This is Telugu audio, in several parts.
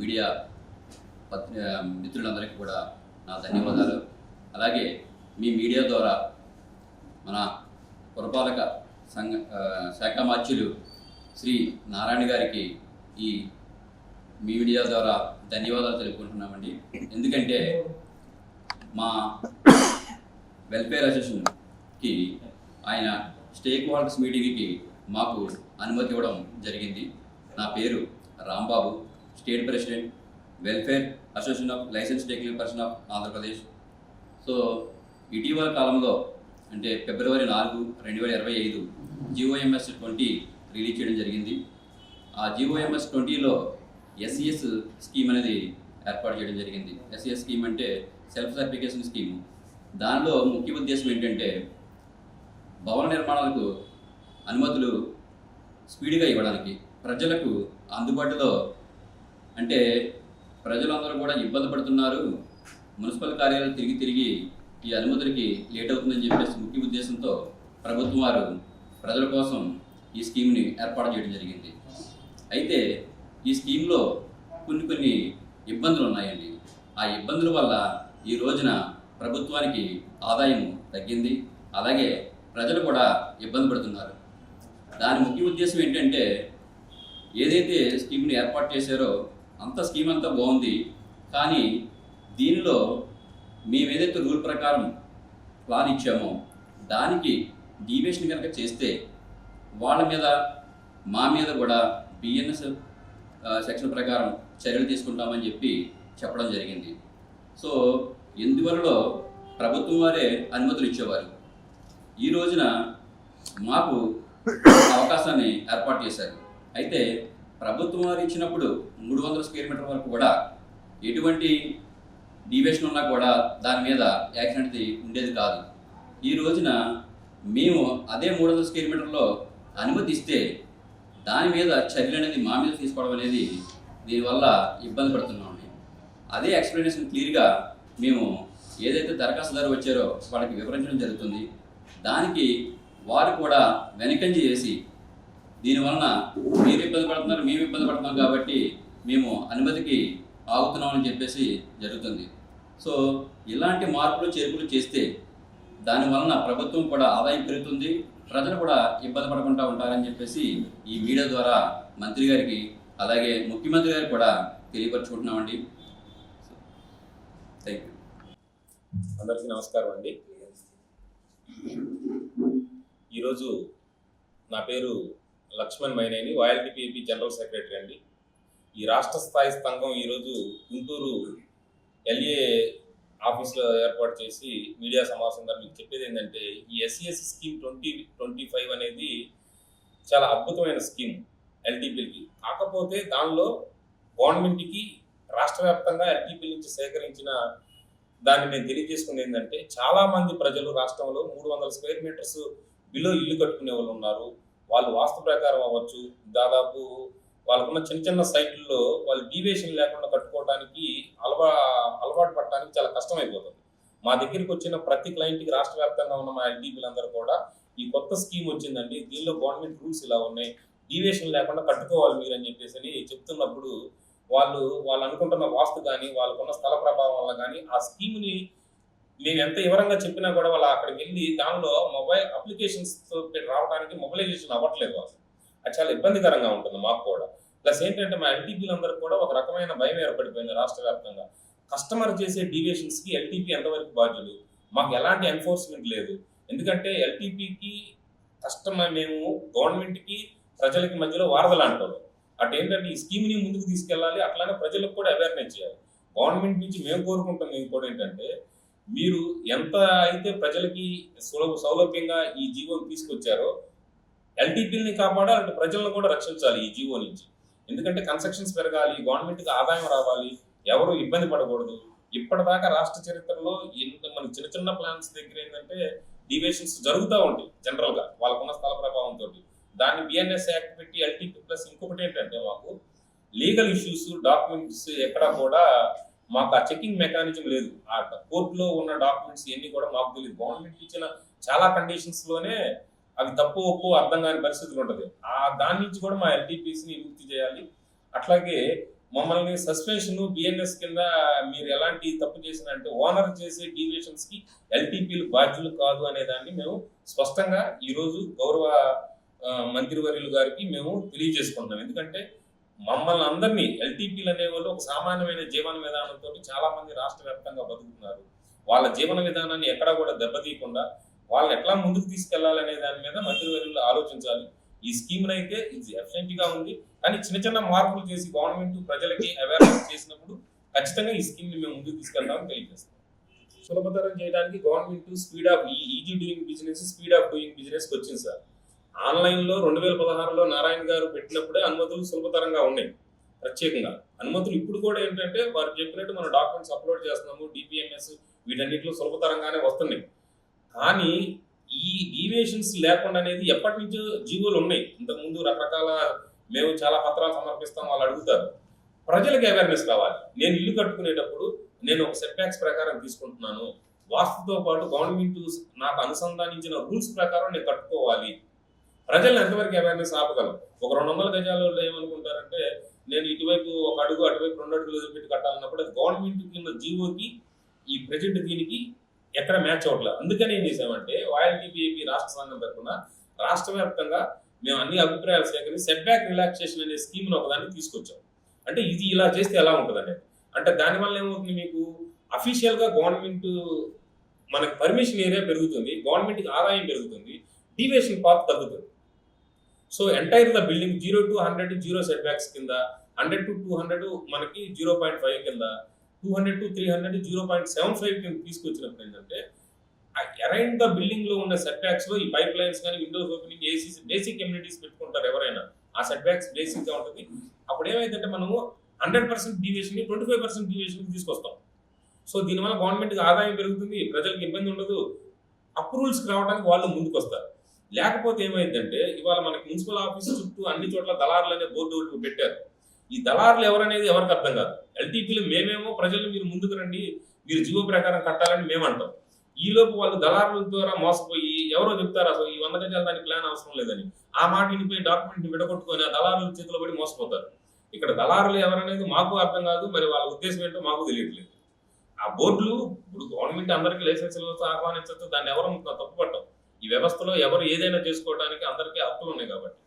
మీడియా మిత్రులందరికీ కూడా నా ధన్యవాదాలు. అలాగే మీ మీడియా ద్వారా మన పురపాలక సంఘ శాఖ మార్చులు శ్రీ నారాయణ గారికి ఈ మీడియా ద్వారా ధన్యవాదాలు తెలుపుకుంటున్నామండి. ఎందుకంటే మా వెల్ఫేర్ అసోసియేషన్కి ఆయన స్టేక్ హోల్డర్స్ మీటింగ్కి మాకు అనుమతి ఇవ్వడం జరిగింది. నా పేరు Rambabu. State president welfare association of licence taking person of Andhra Pradesh. So ఇటీవల కాలంలో అంటే ఫిబ్రవరి నాలుగు రెండు వేల ఇరవై ఐదు జిఓఎంఎస్ ట్వంటీ రిలీజ్ చేయడం జరిగింది. ఆ జిఓఎంఎస్ ట్వంటీలో ఎస్ఈఎస్ స్కీమ్ అనేది ఏర్పాటు చేయడం జరిగింది. ఎస్ఈఎస్ స్కీమ్ అంటే సెల్ఫ్ సర్టిఫికేషన్ స్కీమ్. దానిలో ముఖ్య ఉద్దేశం ఏంటంటే భవన నిర్మాణాలకు అనుమతులు స్పీడ్గా ఇవ్వడానికి ప్రజలకు అందుబాటులో అంటే ప్రజలందరూ కూడా ఇబ్బంది పడుతున్నారు. మున్సిపల్ కార్యాలయం తిరిగి తిరిగి ఈ అనుమతులకి లేట్ అవుతుందని చెప్పేసి ముఖ్య ఉద్దేశంతో ప్రభుత్వం వారు ప్రజల కోసం ఈ స్కీమ్ని ఏర్పాటు చేయడం జరిగింది. అయితే ఈ స్కీమ్లో కొన్ని కొన్ని ఇబ్బందులు ఉన్నాయండి. ఆ ఇబ్బందుల వల్ల ఈ రోజున ప్రభుత్వానికి ఆదాయం తగ్గింది. అలాగే ప్రజలు కూడా ఇబ్బంది పడుతున్నారు. దాని ముఖ్య ఉద్దేశం ఏంటంటే ఏదైతే స్కీమ్ని ఏర్పాటు చేశారో అంత స్కీమ్ అంతా బాగుంది. కానీ దీనిలో మేము ఏదైతే రూల్ ప్రకారం ప్లాన్ ఇచ్చామో దానికి డీవియేషన్ కనుక చేస్తే వాళ్ళ మీద మా మీద కూడా బిఎన్ఎస్ సెక్షన్ ప్రకారం చర్యలు తీసుకుంటామని చెప్పి చెప్పడం జరిగింది. సో ఇందువలలో ప్రభుత్వం వారే అనుమతులు ఇచ్చేవారు. ఈ రోజున మాకు అవకాశాన్ని ఏర్పాటు చేశారు. అయితే ప్రభుత్వం వారు ఇచ్చినప్పుడు మూడు వందల స్క్వేర్ మీటర్ వరకు కూడా ఎటువంటి డివేషన్ ఉన్నా కూడా దాని మీద యాక్సిడెంట్ ఉండేది కాదు. ఈ రోజున మేము అదే మూడు వందల స్క్వేర్ మీటర్లో అనుమతి ఇస్తే దాని మీద చర్యలు అనేది మా మీద తీసుకోవడం అనేది దీనివల్ల ఇబ్బంది పడుతున్నాం అదే ఎక్స్ప్లెనేషన్ క్లియర్గా మేము ఏదైతే దరఖాస్తుదారు వచ్చారో వాళ్ళకి వివరించడం జరుగుతుంది. దానికి వారు కూడా వెనకంజ చేసి దీనివలన ఇబ్బంది పడుతున్నారు మేము ఇబ్బంది పడుతున్నాం కాబట్టి మేము అనుమతికి ఆగుతున్నామని చెప్పేసి జరుగుతుంది. సో ఇలాంటి మార్పులు చేర్పులు చేస్తే దాని వలన ప్రభుత్వం కూడా ఆదాయం పెరుగుతుంది ప్రజలు కూడా ఇబ్బంది పడకుండా ఉంటారని చెప్పేసి ఈ మీడియా ద్వారా మంత్రి గారికి అలాగే ముఖ్యమంత్రి గారికి కూడా తెలియపరచుకుంటున్నామండి. థ్యాంక్ యూ అందరికీ నమస్కారం అండి. ఈరోజు నా పేరు Laxman Maineni YLTPAP general secretary అండి. ఈ రాష్ట్ర స్థాయి సంఘం ఈరోజు గుంటూరు ఎల్ఏ ఆఫీస్లో ఏర్పాటు చేసి మీడియా సమావేశం మీకు చెప్పేది ఏంటంటే ఈ SCS scheme twenty twenty five అనేది చాలా అద్భుతమైన స్కీమ్ ఎల్టీపీలకి. కాకపోతే దానిలో గవర్నమెంట్కి రాష్ట్ర వ్యాప్తంగా ఎల్టీపీ నుంచి సేకరించిన దాన్ని నేను తెలియజేసుకుంది ఏంటంటే చాలామంది ప్రజలు రాష్ట్రంలో మూడు వందల స్క్వేర్ మీటర్స్ బిలో ఇల్లు కట్టుకునే వాళ్ళు ఉన్నారు. వాళ్ళు వాస్తు ప్రకారం అవ్వచ్చు దాదాపు వాళ్ళకున్న చిన్న చిన్న సైట్లలో వాళ్ళు డీవియేషన్ లేకుండా కట్టుకోవడానికి అలవా అలవాటు పడటానికి చాలా కష్టమైపోతుంది. మా దగ్గరికి వచ్చిన ప్రతి క్లయింట్కి రాష్ట్ర వ్యాప్తంగా ఉన్న మా ఎల్టీపీలందరూ కూడా ఈ కొత్త స్కీమ్ వచ్చిందండి దీనిలో గవర్నమెంట్ రూల్స్ ఇలా ఉన్నాయి డీవియేషన్ లేకుండా కట్టుకోవాలి మీరు అని చెప్పేసి అని చెప్తున్నప్పుడు వాళ్ళు వాళ్ళు అనుకుంటున్న వాస్తు కానీ వాళ్ళకున్న స్థల ప్రభావం వల్ల కానీ ఆ స్కీమ్ని నేను ఎంత వివరంగా చెప్పినా కూడా వాళ్ళు అక్కడికి వెళ్ళి దానిలో మొబైల్ అప్లికేషన్స్ రావడానికి మొబైలైజేషన్ అవ్వట్లేదు అసలు. అది చాలా ఇబ్బందికరంగా ఉంటుంది మాకు కూడా. ప్లస్ ఏంటంటే మా ఎల్టీపీలందరికి కూడా ఒక రకమైన భయం ఏర్పడిపోయింది రాష్ట్ర వ్యాప్తంగా. కస్టమర్ చేసే డీవియేషన్స్కి ఎల్టీపీ ఎంతవరకు బాధ్యులు? మాకు ఎలాంటి ఎన్ఫోర్స్మెంట్ లేదు. ఎందుకంటే ఎల్టీపీకి కస్టమర్ మేము గవర్నమెంట్కి ప్రజలకి మధ్యలో వారధలు అంటారు. అటు ఏంటంటే ఈ స్కీమ్ని ముందుకు తీసుకెళ్ళాలి అట్లానే ప్రజలకు కూడా అవేర్నెస్ చేయాలి. గవర్నమెంట్ నుంచి మేము కోరుకుంటుంది ఇంకోటి ఏంటంటే మీరు ఎంత అయితే ప్రజలకి సులభ సౌలభ్యంగా ఈ జీవోని తీసుకొచ్చారో ఎల్టీపీని కాపాడాలి అంటే ప్రజలను కూడా రక్షించాలి ఈ జీవో నుంచి. ఎందుకంటే కన్స్ట్రక్షన్స్ పెరగాలి గవర్నమెంట్కి ఆదాయం రావాలి ఎవరు ఇబ్బంది పడకూడదు. ఇప్పటిదాకా రాష్ట్ర చరిత్రలో ఎంత మన చిన్న చిన్న ప్లాన్స్ దగ్గర ఏంటంటే డివేషన్స్ జరుగుతూ ఉంటాయి జనరల్గా వాళ్ళకున్న స్థల ప్రభావంతో దాన్ని బిఎన్ఎస్ యాక్ట్ పెట్టి ఎల్టీపీ ప్లస్ ఇంకొకటి ఏంటంటే మాకు లీగల్ ఇష్యూస్ డాక్యుమెంట్స్ ఎక్కడ కూడా మాకు ఆ చెకింగ్ మెకానిజం లేదు. ఆ కోర్టులో ఉన్న డాక్యుమెంట్స్ ఇవన్నీ కూడా మాకు తెలియదు గవర్నమెంట్ ఇచ్చిన చాలా కండిషన్స్లోనే అవి తప్పు ఒప్పు అర్థం కాని పరిస్థితులు ఉంటుంది. ఆ దాని నుంచి కూడా మా ఎల్టీపీసీని విముక్తి చేయాలి. అట్లాగే మమ్మల్ని సస్పెన్షన్ బిఎన్ఎస్ కింద మీరు ఎలాంటి తప్పు చేసిన అంటే ఓనర్ చేసే డీవియేషన్స్కి ఎల్టీపీలు బాధ్యులు కాదు అనే దాన్ని మేము స్పష్టంగా ఈరోజు గౌరవ మంత్రివర్యులు గారికి మేము తెలియజేసుకుంటున్నాం. ఎందుకంటే మమ్మల్ని అందరినీ ఎల్టీపీలు అనేవాళ్ళు ఒక సామాన్యమైన జీవన విధానంతో చాలా మంది రాష్ట్ర వ్యాప్తంగా బతుకుతున్నారు. వాళ్ళ జీవన విధానాన్ని ఎక్కడా కూడా దెబ్బతీయకుండా వాళ్ళని ఎట్లా ముందుకు తీసుకెళ్ళాలనే దాని మీద మంత్రివర్యులు ఆలోచించాలి. ఈ స్కీమ్ అయితే ఇది ఎఫిషియెంట్గా ఉంది. కానీ చిన్న చిన్న మార్పులు చేసి గవర్నమెంట్ ప్రజలకి అవేర్నెస్ చేసినప్పుడు ఖచ్చితంగా ఈ స్కీమ్ని మేము ముందుకు తీసుకెళ్తామని తెలియజేస్తాం. సులభతరం చేయడానికి government speed of easy doing business speed of doing business వచ్చింది సార్. ఆన్లైన్లో రెండు వేల పదహారులో నారాయణ గారు పెట్టినప్పుడే అనుమతులు సులభతరంగా ఉన్నాయి ప్రత్యేకంగా. అనుమతులు ఇప్పుడు కూడా ఏంటంటే వారు చెప్పినట్టు మనం డాక్యుమెంట్స్ అప్లోడ్ చేస్తున్నాము డిపిఎంఎస్ వీటన్నిటిలో సులభతరంగానే వస్తున్నాయి. కానీ ఈ డీవియేషన్స్ లేకుండా అనేది ఎప్పటి నుంచో జీవోలు ఉన్నాయి. ఇంతకుముందు రకరకాల మేము చాలా పత్రాలు సమర్పిస్తాం వాళ్ళు అడుగుతారు. ప్రజలకు అవేర్నెస్ కావాలి. నేను ఇల్లు కట్టుకునేటప్పుడు నేను ఒక సెట్ బ్యాక్స్ ప్రకారం తీసుకుంటున్నాను. వాస్తుతో పాటు గవర్నమెంట్ నాకు అనుసంధానించిన రూల్స్ ప్రకారం నేను కట్టుకోవాలి. ప్రజలను ఎంతవరకు అవేర్నెస్ ఆపగలం? ఒక రెండు వందల గజాలలో ఏమనుకుంటారంటే నేను ఇటువైపు ఒక అడుగు అటువైపు రెండు అడుగులు వదిలిపెట్టి కట్టాలన్నప్పుడు అది గవర్నమెంట్ కింద జీవోకి ఈ ప్రజెంట్ దీనికి ఎక్కడ మ్యాచ్ అవ్వట్లేదు అందుకని ఏం చేసామంటే వాయల్టీపీఏపీ రాష్ట్ర సంఘం తరఫున రాష్ట్ర వ్యాప్తంగా మేము అన్ని అభిప్రాయాలు సేకరించి సెట్ బ్యాక్ రిలాక్సేషన్ అనే స్కీమ్ను ఒకదాన్ని తీసుకొచ్చాం. అంటే ఇది ఇలా చేస్తే ఎలా ఉంటుంది అనేది అంటే దానివల్ల ఏమవుతుంది మీకు? అఫీషియల్గా గవర్నమెంట్ మనకు పర్మిషన్ ఏరియా పెరుగుతుంది గవర్నమెంట్కి ఆదాయం పెరుగుతుంది డీవియేషన్ పాత్ తగ్గుతుంది. So entire the building zero to hundred zero setbacks కింద హండ్రెడ్ టు టూ హండ్రెడ్ మనకి జీరో పాయింట్ ఫైవ్ కింద two hundred to three hundred zero point seven five కింద తీసుకొచ్చినప్పుడు ఏంటంటే అరైండ్ ద బిల్డింగ్లో ఉన్న సెట్ బ్యాక్స్లో ఈ పైప్ లైన్స్ కానీ windows opening AC basic communities పెట్టుకుంటారు ఎవరైనా. ఆ సెట్ బ్యాక్స్ బేసిక్గా ఉంటుంది. అప్పుడు ఏమైందంటే మనము hundred percent deviation twenty five percent deviation తీసుకొస్తాం. సో దీనివల్ల గవర్నమెంట్కి ఆదాయం పెరుగుతుంది ప్రజలకు ఇబ్బంది ఉండదు. అప్రూవల్స్ రావడానికి వాళ్ళు ముందుకు వస్తారు లేకపోతే ఏమైందంటే ఇవాళ మనకి మున్సిపల్ ఆఫీస్ చుట్టూ అన్ని చోట్ల దళారులు అనే బోర్డు పెట్టారు. ఈ దళారులు ఎవరనేది ఎవరికి అర్థం కాదు. ఎల్టీపీలు మేమేమో ప్రజలు మీరు ముందుకు రండి మీరు జీవో ప్రకారం కట్టాలని మేమంటాం. ఈలోపు ఈ లోపు వాళ్ళు దళారుల ద్వారా మోసపోయి ఎవరో చెప్తారు అసలు ఈ వంద గజాల దానికి ప్లాన్ అవసరం లేదని. ఆ మాట వినిపోయి డాక్యుమెంట్ని విడగొట్టుకొని ఆ దళారుల చేతిలో పడి మోసపోతారు. ఇక్కడ దళారులు ఎవరనేది మాకు అర్థం కాదు మరి వాళ్ళ ఉద్దేశం ఏంటో మాకు తెలియట్లేదు. ఆ బోర్డులు ఇప్పుడు గవర్నమెంట్ అందరికీ లైసెన్స్ ఆహ్వానించవచ్చు దాన్ని ఎవరు తప్పుపట్టం ఈ వ్యవస్థలో ఎవరు ఏదైనా చేసుకోవడానికి అందరికీ హక్కులు ఉన్నాయి కాబట్టి.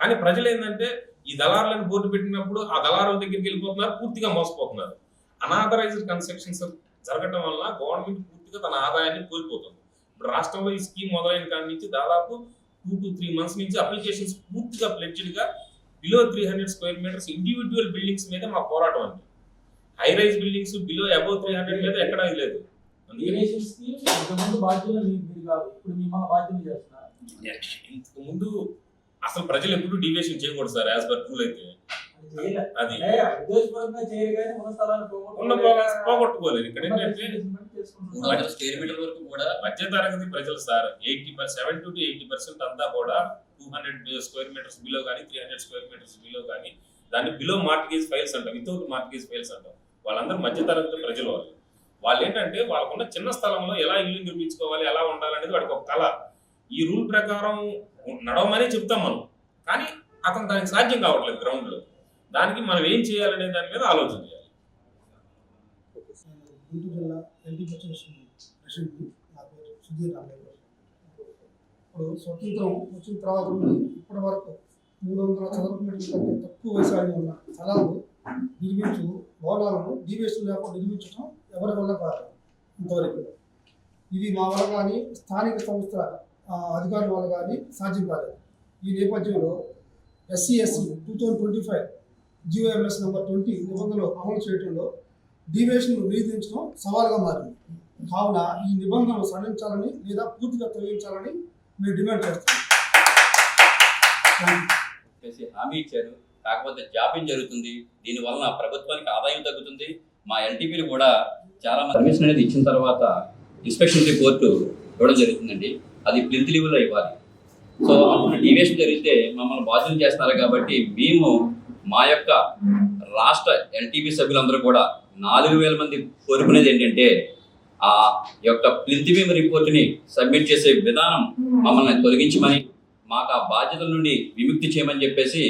కానీ ప్రజలు ఏంటంటే ఈ దళారులను బోర్డు పెట్టినప్పుడు ఆ దళారుల దగ్గరికి వెళ్ళిపోతున్నారు పూర్తిగా మోసపోతున్నారు. అనాథరైజ్డ్ కన్స్ట్రక్షన్స్ జరగటం వల్ల గవర్నమెంట్ పూర్తిగా తన ఆదాయాన్ని కోల్పోతుంది. ఇప్పుడు రాష్ట్రంలో ఈ స్కీమ్ మొదలైన కాడి నుంచి దాదాపు టూ టు త్రీ మంత్స్ నుంచి అప్లికేషన్స్ పూర్తిగా pledged below three hundred square metres individual buildings మీద మా పోరాటం అండి. High rise buildings below above three hundred మీద ఎక్కడా లేదు. ఇంతకుముందు మీరు కాదు. ఇప్పుడు చేస్తున్నారు. ఇంతకు ముందు అసలు ప్రజలు ఎప్పుడు డీవియేషన్ చేయకూడదు సార్ యాజ్ పర్ రూల్ అయితే. అది పోగొట్టుకోలేదు? ఇక్కడ ఏంటంటే మధ్య తరగతి ప్రజలు sir eighty percent seventy to eighty percent అంతా కూడా two hundred square metres below కానీ three hundred square metres below కానీ దాన్ని బిలో మార్టిగేజ్ ఫైల్స్ అంటాం. వితౌట్ మార్టిగేజ్ ఫైల్స్ అంటాం. వాళ్ళందరూ మధ్య తరగతి ప్రజలు వాళ్ళు. వాళ్ళు ఏంటంటే వాళ్ళకున్న చిన్న స్థలంలో ఎలా ఇల్లు నిర్మించుకోవాలి ఎలా ఉండాలనేది వాడికి ఒక కళ. ఈ రూల్ ప్రకారం నడవమని చెప్తాం మనం. కానీ అతను దానికి సాధ్యం కావట్లేదు గ్రౌండ్లో దానికి మనం ఏం చేయాలనే దాని మీద ఆలోచన చేయాలి. గుంటూరు జిల్లా ఎల్టీ అసోసియేషన్ ప్రెసిడెంట్ నా పేరు సుధీర్ రామయ్య ఇప్పుడు స్వతంత్రం వచ్చిన తర్వాత నుండి ఇప్పటి వరకు మూడు వందల చదరపు మీటర్ల కంటే తక్కువ వయసు ఉన్న స్థలాలు నిర్మించు భవనాలను డీవీఎస్లు లేకుండా నిర్మించడం ఎవరి వల్ల కాదు ఇంతవరకు. ఇది మా వల్ల కానీ స్థానిక సంస్థ అధికారుల వల్ల కానీ సాధ్యం కాలేదు ఈ నేపథ్యంలో SC SC two thousand twenty five GOMS number twenty నిబంధనలు అమలు చేయడంలో డీవియేషన్ నివేదించడం సవాల్గా మారింది. కావున ఈ నిబంధనలు సడలించాలని లేదా పూర్తిగా తొలగించాలని మేము డిమాండ్ చేస్తున్నాం హామీ ఇచ్చారు. కాకపోతే జాప్యం జరుగుతుంది. దీనివలన ప్రభుత్వానికి ఆదాయం తగ్గుతుంది. మా ఎల్టీపీలు కూడా చాలా మంది పర్మిషన్ అనేది ఇచ్చిన తర్వాత ఇన్స్పెక్షన్ రిపోర్టు ఇవ్వడం జరుగుతుందండి. అది ప్లింత్ లీవ్లో ఇవ్వాలి. సో అప్పుడు డీవియేషన్ జరిగితే మమ్మల్ని బాధ్యత చేస్తున్నారు కాబట్టి మేము మా యొక్క రాష్ట్ర ఎన్టీపీ సభ్యులందరూ కూడా నాలుగు వేల మంది కోరుకునేది ఏంటంటే ఆ యొక్క ప్లింత్ బీమ్ రిపోర్ట్ని సబ్మిట్ చేసే విధానం మమ్మల్ని తొలగించమని మాకు ఆ బాధ్యతల నుండి విముక్తి చేయమని చెప్పేసి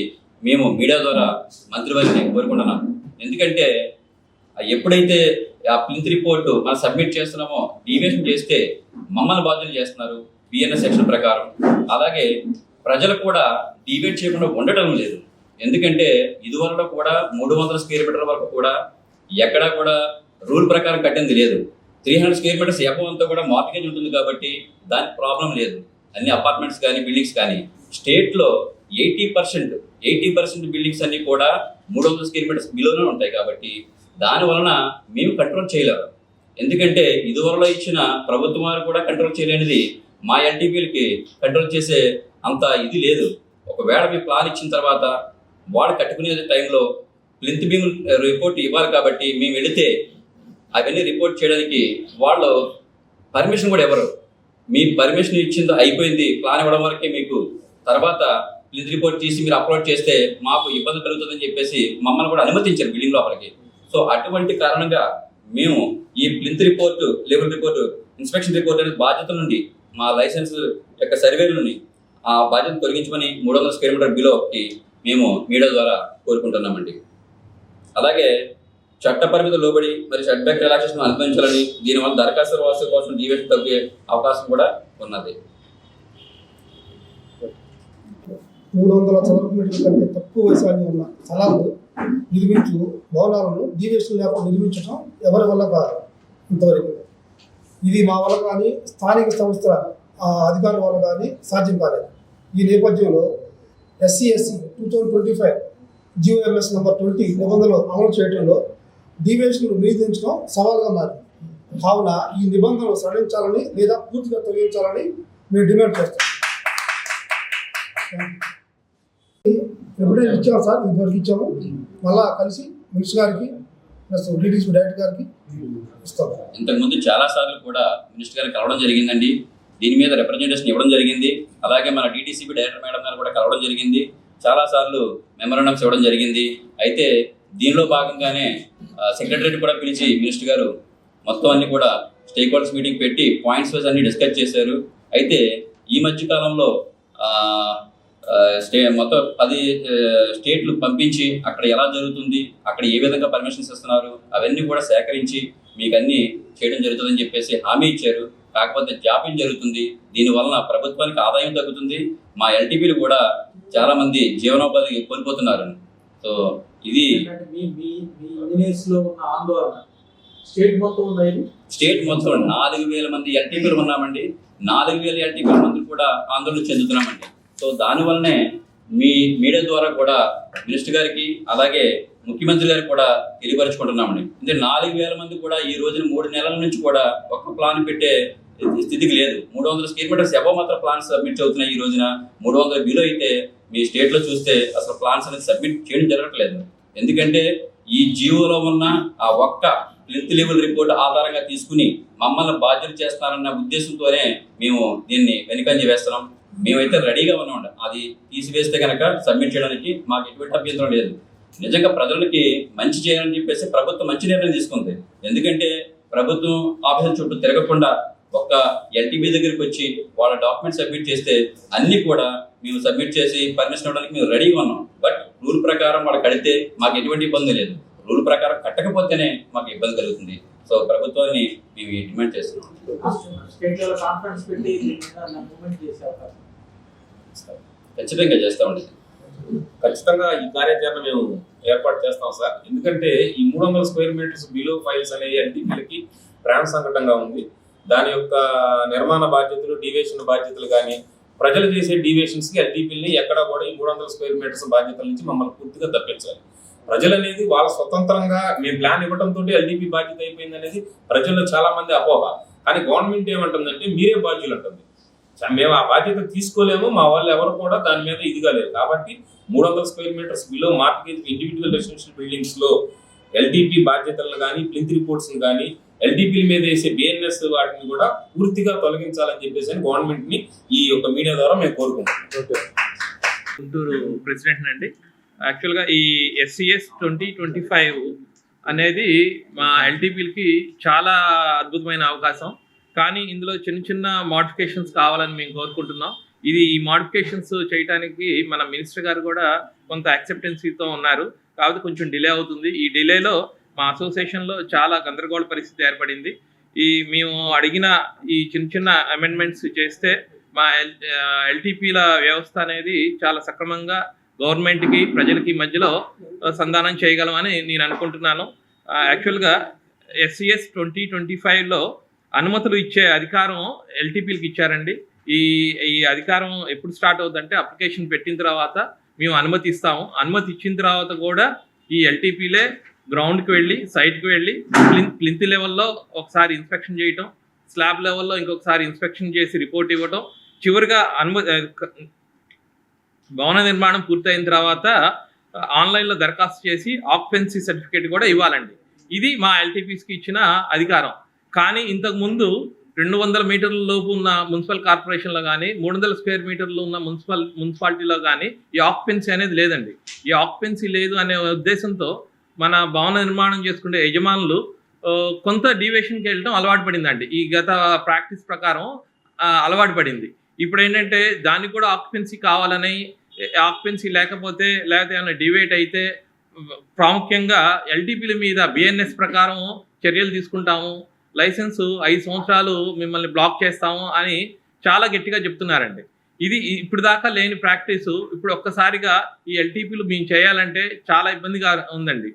మేము మీడియా ద్వారా మంత్రివారిని కోరుకుంటున్నాం. ఎందుకంటే ఎప్పుడైతే ఆ ప్లింత్ రిపోర్ట్ మనం సబ్మిట్ చేస్తున్నామో డీవియేషన్ చేస్తే మమ్మల్ని బాధ్యతలు చేస్తున్నారు బిఎన్ఎస్ సెక్షన్ ప్రకారం. అలాగే ప్రజలు కూడా డీవేట్ చేయకుండా ఉండటం లేదు. ఎందుకంటే ఇదివరలో కూడా మూడు వందల స్క్వేర్ మీటర్ వరకు కూడా ఎక్కడా కూడా రూల్ ప్రకారం కట్టింది లేదు. Three hundred square metres above అంతా కూడా మార్టిగేజ్ ఉంటుంది కాబట్టి దానికి ప్రాబ్లం లేదు. అన్ని అపార్ట్మెంట్స్ కానీ బిల్డింగ్స్ కానీ. స్టేట్లో eighty percent eighty percent buildings అన్ని కూడా మూడు వందల స్క్వేర్ మీటర్స్ బిలోనే ఉంటాయి కాబట్టి దాని వలన మేము కంట్రోల్ చేయలేము. ఎందుకంటే ఇదివరలో ఇచ్చిన ప్రభుత్వం వారు కూడా కంట్రోల్ చేయలేనిది మా ఎల్టీపీలకి కంట్రోల్ చేసే అంత ఇది లేదు. ఒకవేళ మీ ప్లాన్ ఇచ్చిన తర్వాత వాడు కట్టుకునే టైంలో ప్లింత్ బీమ్ రిపోర్ట్ ఇవ్వాలి కాబట్టి మేము వెళితే అవన్నీ రిపోర్ట్ చేయడానికి వాళ్ళు పర్మిషన్ కూడా ఇవ్వరు. మీ పర్మిషన్ ఇచ్చింది అయిపోయింది ప్లాన్ ఇవ్వడం వరకే మీకు. తర్వాత ప్లింత్ రిపోర్ట్ తీసి మీరు అప్లోడ్ చేస్తే మాకు ఇబ్బంది కలుగుతుందని చెప్పేసి మమ్మల్ని కూడా అనుమతించారు బిల్డింగ్ లోపలికి. సో అటువంటి కారణంగా మేము ఈ plinth report level report inspection report అనే బాధ్యత నుండి మా లైసెన్స్ యొక్క సర్వేల నుండి ఆ బాధ్యత తొలగించమని మూడు వందల స్క్వేర్ మీటర్ బిలోకి మేము మీడియా ద్వారా కోరుకుంటున్నామండి. అలాగే చట్ట పరిమితి లోబడి మరి షట్ బ్యాక్ రిలాక్సేషన్ అనుభవించాలని దీనివల్ల దరఖాస్తు వాసు కోసం డీవేషన్ తగ్గే అవకాశం కూడా ఉన్నది. మూడు వందల చదరపు మీటర్ల కంటే తక్కువ వైశాల్యం ఉన్న స్థలాలు నిర్మించు భవనాలను డీవియేషన్ లేకుండా నిర్మించడం ఎవరి వల్ల కాదు ఇంతవరకు. ఇది మా వల్ల కానీ స్థానిక సంస్థల అధికారుల వల్ల కానీ సాధ్యం కాలేదు. ఈ నేపథ్యంలో SC SC two thousand twenty five GOMS number twenty నిబంధనలు అమలు చేయడంలో డీవియేషన్లు నివేదించడం సవాల్గా మారింది. కావున ఈ నిబంధనలు సడలించాలని లేదా పూర్తిగా తొలగించాలని మేము డిమాండ్ చేస్తాం ఎప్పుడైనా ఇచ్చాము సార్ ఇదివరకు ఇచ్చాము మళ్ళా కలిసి మినిస్టర్ గారికి ప్లస్ డీడీసీ డైరెక్టర్ గారికి ఇస్తాం. ఇంతకుముందు చాలా సార్లు కూడా మినిస్టర్ గారు కలవడం జరిగిందండి. దీని మీద రిప్రజెంటేషన్ ఇవ్వడం జరిగింది. అలాగే మన డిటీసీబీ డైరెక్టర్ మేడం గారు కూడా కలవడం జరిగింది. చాలా సార్లు మెమరాండమ్స్ ఇవ్వడం జరిగింది. అయితే దీనిలో భాగంగానే సెక్రటరీ కూడా పిలిచి మినిస్టర్ గారు మొత్తం అన్ని కూడా స్టేక్ హోల్డర్స్ మీటింగ్ పెట్టి పాయింట్స్ వైజ్ అన్ని డిస్కస్ చేశారు. అయితే ఈ మధ్య కాలంలో స్టే మొత్తం పది స్టేట్లు పంపించి అక్కడ ఎలా జరుగుతుంది అక్కడ ఏ విధంగా పర్మిషన్స్ ఇస్తున్నారు అవన్నీ కూడా సేకరించి మీకు అన్ని చేయడం జరుగుతుందని చెప్పేసి హామీ ఇచ్చారు. కాకపోతే జాప్యం జరుగుతుంది. దీని వలన ప్రభుత్వానికి ఆదాయం తగ్గుతుంది. మా ఎల్టీపీలు కూడా చాలా మంది జీవనోపాధి కోల్పోతున్నారు. సో ఇది స్టేట్ మొత్తం స్టేట్ మొత్తం నాలుగు వేల మంది ఎల్టీపీలు ఉన్నామండి. నాలుగు వేల ఎల్టీపీల మంది కూడా ఆందోళన చెందుతున్నామండి. సో దానివల్లనే మీ మీడియా ద్వారా కూడా మినిస్టర్ గారికి అలాగే ముఖ్యమంత్రి గారికి కూడా తెలియపరచుకుంటున్నామండి. అంటే నాలుగు వేల మంది కూడా ఈ రోజున మూడు నెలల నుంచి కూడా ఒక్క ప్లాన్ పెట్టే స్థితికి లేదు. మూడు వందల స్క్వేర్ మీటర్స్ ఎవో మాత్రం ప్లాన్స్ సబ్మిట్ అవుతున్నాయి ఈ రోజున. మూడు వందల బిలో అయితే మీ స్టేట్లో చూస్తే అసలు ప్లాన్స్ అనేది సబ్మిట్ చేయడం జరగట్లేదు. ఎందుకంటే ఈ జియోలో ఉన్న ఆ ఒక్క ప్లింత్ లెవెల్ రిపోర్ట్ ఆధారంగా తీసుకుని మమ్మల్ని బాధ్యత చేస్తారన్న ఉద్దేశంతోనే మేము దీన్ని వెనుకంజ వేస్తున్నాం. మేమైతే రెడీగా ఉన్నాం అది తీసివేస్తే కనుక సబ్మిట్ చేయడానికి మాకు ఎటువంటి అభ్యంతరం లేదు. నిజంగా ప్రజలకి మంచి చేయాలని చెప్పేసి ప్రభుత్వం మంచి నిర్ణయం తీసుకుంది. ఎందుకంటే ప్రభుత్వం ఆఫీసుల చుట్టూ తిరగకుండా ఒక్క ఎల్టీబీ దగ్గరికి వచ్చి వాళ్ళ డాక్యుమెంట్ సబ్మిట్ చేస్తే అన్ని కూడా మేము సబ్మిట్ చేసి పర్మిషన్ ఇవ్వడానికి మేము రెడీగా ఉన్నాం. బట్ రూల్ ప్రకారం వాళ్ళు కడితే మాకు ఎటువంటి ఇబ్బంది లేదు. రూల్ ప్రకారం కట్టకపోతేనే మాకు ఇబ్బంది కలుగుతుంది. సో ప్రభుత్వాన్ని మేము ఈ డిమాండ్ చేస్తున్నాం ఖచ్చితంగా చేస్తా ఉండేది ఖచ్చితంగా ఈ కార్యాచరణ మేము ఏర్పాటు చేస్తాం సార్. ఎందుకంటే ఈ మూడు వందల స్క్వేర్ మీటర్స్ బిలో ఫైల్స్ అనే ఎల్టీపీలకి ప్రాణ సంకటంగా ఉంది. దాని యొక్క నిర్మాణ బాధ్యతలు డీవియేషన్ బాధ్యతలు కానీ ప్రజలు చేసే డీవియేషన్స్కి ఎల్టీపీలని ఎక్కడ కూడా ఈ మూడు వందల స్క్వేర్ మీటర్స్ బాధ్యతల నుంచి మమ్మల్ని పూర్తిగా తప్పించాలి. ప్రజలు అనేది వాళ్ళ స్వతంత్రంగా మేము ప్లాన్ ఇవ్వడంతో ఎల్డీపీ బాధ్యత అయిపోయింది అనేది ప్రజల్లో చాలా మంది అపోహ. కానీ గవర్నమెంట్ ఏమంటుందంటే మీరే బాధ్యులు అంటుంది మేము ఆ బాధ్యత తీసుకోలేము మా వాళ్ళు ఎవరు కూడా దాని మీద ఇదిగా లేరు. కాబట్టి మూడు వందల square metres below market individual residential బిల్డింగ్స్లో LDP బాధ్యతలను కానీ ప్లింత్ రిపోర్ట్స్ కానీ ఎల్డీపీల మీద వేసే బిఎన్ఎస్ వాటిని కూడా పూర్తిగా తొలగించాలని చెప్పేసి గవర్నమెంట్ని ఈ యొక్క మీడియా ద్వారా మేము కోరుకుంటున్నాం. గుంటూరు ప్రెసిడెంట్ అండి యాక్చువల్గా ఈ ఎస్సీఎస్ ట్వంటీ ట్వంటీ ఫైవ్ అనేది మా ఎల్టీపీలకి చాలా అద్భుతమైన అవకాశం. కానీ ఇందులో చిన్న చిన్న మాడిఫికేషన్స్ కావాలని మేము కోరుకుంటున్నాం. ఇది ఈ మాడిఫికేషన్స్ చేయడానికి మన మినిస్టర్ గారు కూడా కొంత యాక్సెప్టెన్సీతో ఉన్నారు. కాబట్టి కొంచెం డిలే అవుతుంది. ఈ డిలేలో మా అసోసియేషన్లో చాలా గందరగోళ పరిస్థితి ఏర్పడింది. ఈ మేము అడిగిన ఈ చిన్న చిన్న అమెండ్మెంట్స్ చేస్తే మా ఎల్ ఎల్టీపీల వ్యవస్థ అనేది చాలా సక్రమంగా గవర్నమెంట్కి ప్రజలకి మధ్యలో సంధానం చేయగలమని నేను అనుకుంటున్నాను. యాక్చువల్గా ఎస్సిఎస్ ట్వంటీ ట్వంటీ ఫైవ్లో అనుమతులు ఇచ్చే అధికారం ఎల్టీపీలకు ఇచ్చారండి. ఈ ఈ అధికారం ఎప్పుడు స్టార్ట్ అవుతుందంటే అప్లికేషన్ పెట్టిన తర్వాత మేము అనుమతి ఇస్తాము అనుమతి ఇచ్చిన తర్వాత కూడా ఈ ఎల్టీపీలే గ్రౌండ్కి వెళ్ళి సైట్కి వెళ్ళి ప్లింత్ లెవెల్లో ఒకసారి ఇన్స్పెక్షన్ చేయటం స్లాబ్ లెవెల్లో ఇంకొకసారి ఇన్స్పెక్షన్ చేసి రిపోర్ట్ ఇవ్వటం చివరిగా అనుమతి భవన నిర్మాణం పూర్తయిన తర్వాత ఆన్లైన్లో దరఖాస్తు చేసి ఆక్యుపెన్సీ సర్టిఫికేట్ కూడా ఇవ్వాలండి. ఇది మా ఎల్టీపీస్కి ఇచ్చిన అధికారం. కానీ ఇంతకుముందు రెండు వందల మీటర్ల లోపు ఉన్న మున్సిపల్ కార్పొరేషన్లో కానీ మూడు వందల స్క్వేర్ మీటర్లు ఉన్న మున్సిపల్ మున్సిపాలిటీలో కానీ ఈ ఆక్యుపెన్సీ అనేది లేదండి. ఈ ఆక్యుపెన్సీ లేదు అనే ఉద్దేశంతో మన భవన నిర్మాణం చేసుకునే యజమానులు కొంత డివేషన్కి వెళ్ళడం అలవాటు పడిందండి. ఈ గత ప్రాక్టీస్ ప్రకారం అలవాటు పడింది. ఇప్పుడు ఏంటంటే దానికి కూడా ఆక్యుపెన్సీ కావాలని ఆక్యుపెన్సీ లేకపోతే లేకపోతే ఏమైనా డివేట్ అయితే ప్రాముఖ్యంగా ఎల్టీపీల మీద బిఎన్ఎస్ ప్రకారం చర్యలు తీసుకుంటాము. లైసెన్స్ ఐదు సంవత్సరాలు మిమ్మల్ని బ్లాక్ చేస్తాము అని చాలా గట్టిగా చెప్తున్నారండి. ఇది ఇప్పుడు దాకా లేని ప్రాక్టీస్ ఇప్పుడు ఒక్కసారిగా ఈ ఎల్టీపీలు మేము చేయాలంటే చాలా ఇబ్బందిగా ఉందండి.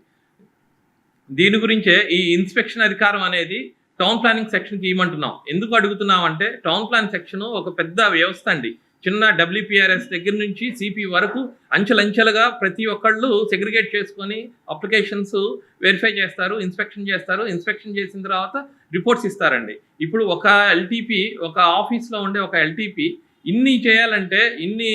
దీని గురించే ఈ ఇన్స్పెక్షన్ అధికారం అనేది టౌన్ ప్లానింగ్ సెక్షన్కి ఇవ్వమంటున్నాం. ఎందుకు అడుగుతున్నాం అంటే టౌన్ ప్లాన్ సెక్షన్ ఒక పెద్ద వ్యవస్థ అండి. చిన్న డబ్ల్యూపీఆర్ఎస్ దగ్గర నుంచి సిపి వరకు అంచెలంచెలుగా ప్రతి ఒక్కళ్ళు సెగ్రిగేట్ చేసుకొని అప్లికేషన్స్ వెరిఫై చేస్తారు ఇన్స్పెక్షన్ చేస్తారు. ఇన్స్పెక్షన్ చేసిన తర్వాత రిపోర్ట్స్ ఇస్తారండి. ఇప్పుడు ఒక ఎల్టీపీ ఒక ఆఫీస్లో ఉండే ఒక ఎల్టీపీ ఇన్ని చేయాలంటే ఇన్ని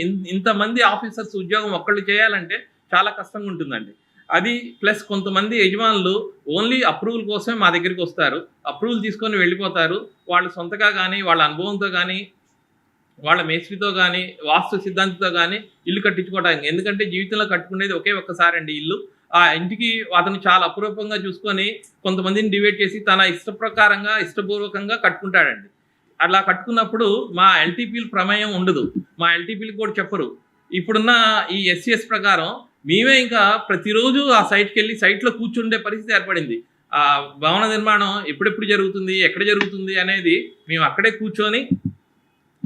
ఇన్- ఇంతమంది ఆఫీసర్స్ ఉద్యోగం ఒక్కళ్ళు చేయాలంటే చాలా కష్టంగా ఉంటుందండి. అది ప్లస్ కొంతమంది యజమానులు ఓన్లీ అప్రూవల్ కోసమే మా దగ్గరికి వస్తారు. అప్రూవల్ తీసుకొని వెళ్ళిపోతారు. వాళ్ళు సొంతగా కానీ వాళ్ళ అనుభవంతో కానీ వాళ్ళ మేస్త్రితో కానీ వాస్తు సిద్ధాంతితో కానీ ఇల్లు కట్టించుకోవడానికి ఎందుకంటే జీవితంలో కట్టుకునేది ఒకే ఒక్కసారి అండి ఇల్లు. ఆ ఇంటికి అతను చాలా అపురూపంగా చూసుకొని కొంతమందిని డివైడ్ చేసి తన ఇష్ట ప్రకారంగా ఇష్టపూర్వకంగా కట్టుకుంటాడండి. అలా కట్టుకున్నప్పుడు మా ఎల్టీపీలు ప్రమేయం ఉండదు. మా ఎల్టీపీలకు కూడా చెప్పరు. ఇప్పుడున్న ఈ ఎస్సీఎస్ ప్రకారం మేమే ఇంకా ప్రతిరోజు ఆ సైట్కి వెళ్ళి సైట్లో కూర్చుండే పరిస్థితి ఏర్పడింది. ఆ భవన నిర్మాణం ఎప్పుడెప్పుడు జరుగుతుంది ఎక్కడ జరుగుతుంది అనేది మేము అక్కడే కూర్చొని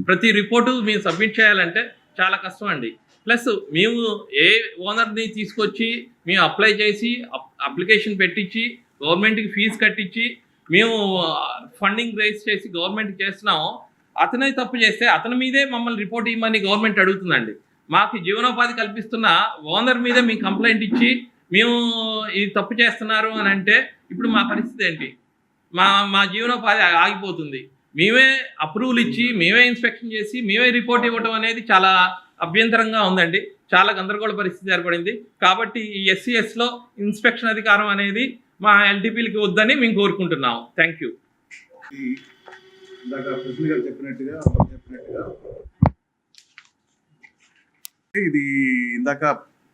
ప్రతి రిపోర్టు మేము సబ్మిట్ చేయాలంటే చాలా కష్టం అండి. ప్లస్ మేము ఏ ఓనర్ని తీసుకొచ్చి మేము అప్లై చేసి అప్- అప్లికేషన్ పెట్టించి గవర్నమెంట్కి ఫీజు కట్టించి మేము ఫండింగ్ రైజ్ చేసి గవర్నమెంట్కి చేస్తున్నాము అతనే తప్పు చేస్తే అతని మీదే మమ్మల్ని రిపోర్ట్ ఇవ్వమని గవర్నమెంట్ అడుగుతుందండి. మాకు జీవనోపాధి కల్పిస్తున్న ఓనర్ మీదే మీ కంప్లైంట్ ఇచ్చి మేము ఇది తప్పు చేస్తున్నారు అని అంటే ఇప్పుడు మా పరిస్థితి ఏంటి? మా మా జీవనోపాధి ఆగిపోతుంది. మేమే అప్రూవల్ ఇచ్చి మేమే ఇన్స్పెక్షన్ చేసి మేమే రిపోర్ట్ ఇవ్వటం అనేది చాలా అభ్యంతరంగా ఉందండి. చాలా గందరగోళ పరిస్థితి ఏర్పడింది. కాబట్టి ఈ ఎస్సీఎస్లో ఇన్స్పెక్షన్ అధికారం అనేది మా ఎల్టీపీలకి వద్దని మేము కోరుకుంటున్నాము థ్యాంక్ యూ చెప్పినట్టుగా చెప్పినట్టుగా. ఇది ఇందాక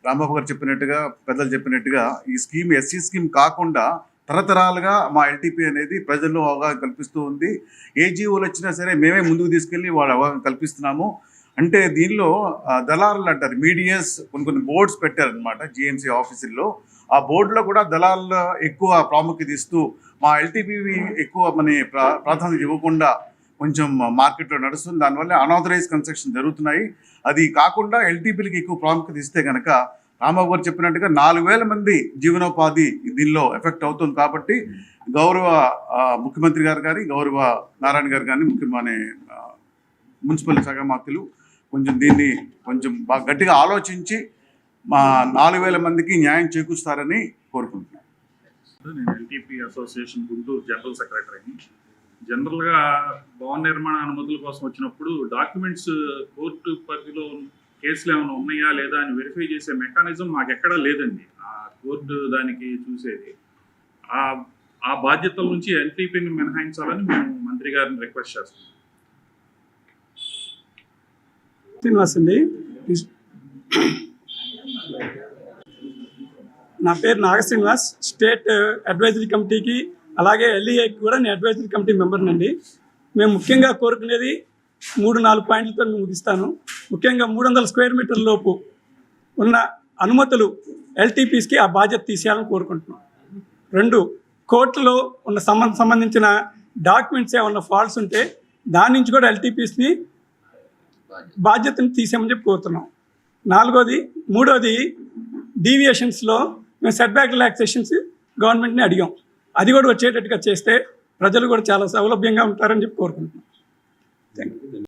రాంబాబు గారు చెప్పినట్టుగా పెద్దలు చెప్పినట్టుగా ఈ స్కీమ్ ఎస్సీ స్కీమ్ కాకుండా తరతరాలుగా మా ఎల్టీపీ అనేది ప్రజల్లో అవగాహన కల్పిస్తూ ఉంది. ఏ జీవోలు వచ్చినా సరే మేమే ముందుకు తీసుకెళ్ళి వాళ్ళ అవగాహన కల్పిస్తున్నాము. అంటే దీనిలో దళారులు అంటారు. మీడియస్ కొన్ని కొన్ని బోర్డ్స్ పెట్టారనమాట జిఎంసీ ఆఫీసుల్లో. ఆ బోర్డులో కూడా దళారులు ఎక్కువ ప్రాముఖ్యత ఇస్తూ మా ఎల్టీపీ ఎక్కువ మన ప్రా- ప్రాధాన్యత ఇవ్వకుండా కొంచెం మార్కెట్లో నడుస్తుంది. దానివల్ల అనాథరైజ్ కన్స్ట్రక్షన్ జరుగుతున్నాయి. అది కాకుండా ఎల్టీపీలకి ఎక్కువ ప్రాముఖ్యత ఇస్తే కనుక రామబాబు గారు చెప్పినట్టుగా నాలుగు వేల మంది జీవనోపాధి దీనిలో ఎఫెక్ట్ అవుతుంది కాబట్టి గౌరవ ముఖ్యమంత్రి గారు కానీ గౌరవ నారాయణ గారు కానీ ముఖ్యమనే మున్సిపల్ శాఖ మంత్రులు కొంచెం దీన్ని కొంచెం బాగా గట్టిగా ఆలోచించి మా నాలుగు వేల మందికి న్యాయం చేకూరుస్తారని కోరుకుంటున్నాను నేను ఎల్టీపీ అసోసియేషన్ గుంటూరు జనరల్ సెక్రటరీని జనరల్గా భవన నిర్మాణ అనుమతుల కోసం వచ్చినప్పుడు డాక్యుమెంట్స్ కోర్టు పరిధిలో కేసులు ఏమైనా ఉన్నాయా లేదా అని వెరిఫై చేసే మెకానిజం మాకు ఎక్కడా లేదండి. ఆ కోర్టు దానికి చూసేది. ఆ ఆ బాధ్యతల నుంచి ఎల్టీపీని మినహాయించాలని మేము మంత్రి గారిని రిక్వెస్ట్ చేస్తున్నాం శ్రీనివాస్ అండి. నా పేరు నాగ శ్రీనివాస్ స్టేట్ అడ్వైజరీ కమిటీకి అలాగే ఎల్ఈఏకి కూడా నేను అడ్వైజరీ కమిటీ మెంబర్నండి మేము ముఖ్యంగా కోరుకునేది మూడు నాలుగు పాయింట్లతో నేను ముగిస్తాను. ముఖ్యంగా మూడు వందల స్క్వేర్ మీటర్ లోపు ఉన్న అనుమతులు ఎల్టీపీస్కి ఆ బాధ్యత తీసేయాలని కోరుకుంటున్నాం. రెండు కోర్టులో ఉన్న సంబంధించిన డాక్యుమెంట్స్ ఏమన్నా ఫాల్స్ ఉంటే దాని నుంచి కూడా ఎల్టీపీస్ని బాధ్యతను తీసేయమని చెప్పి కోరుతున్నాం. నాలుగోది మూడోది డీవియేషన్స్లో మేము సెట్ బ్యాక్ రిలాక్సేషన్స్ గవర్నమెంట్ని అడిగాం. అది కూడా వచ్చేటట్టుగా చేస్తే ప్రజలు కూడా చాలా సౌలభ్యంగా ఉంటారని చెప్పి కోరుకుంటున్నాం. Thank you